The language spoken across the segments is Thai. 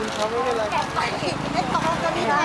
คุณเขาไม่เป็นไรไม่ตกลงกันนี่ได้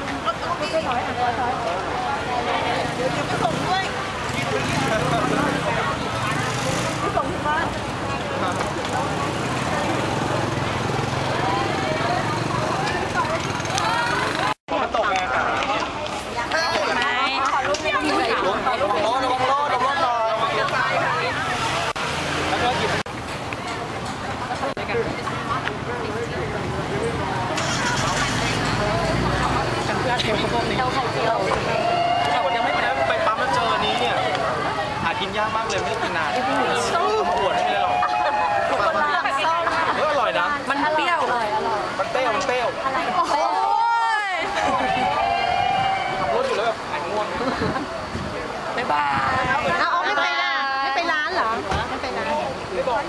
เก้วจ้าไข่เจียวแต่วันยังไม่ไปไปปั๊มมาเจอนี้เนี่ยหากินยากมากเลยไม่กินนานเอามาอวดให้เลยหรอกถูกคนละส้มเอออร่อยนะ มันเปรี้ยวอร่อยมันเปรี้ยวมันเปรี้ยวอะไรโอ้ยขับรถอยู่แล้วแบบหายง่วงบ๊ายบายเอาไม่ไปร้านไม่ไปร้านเหรอไม่ไปร้านไม่บอก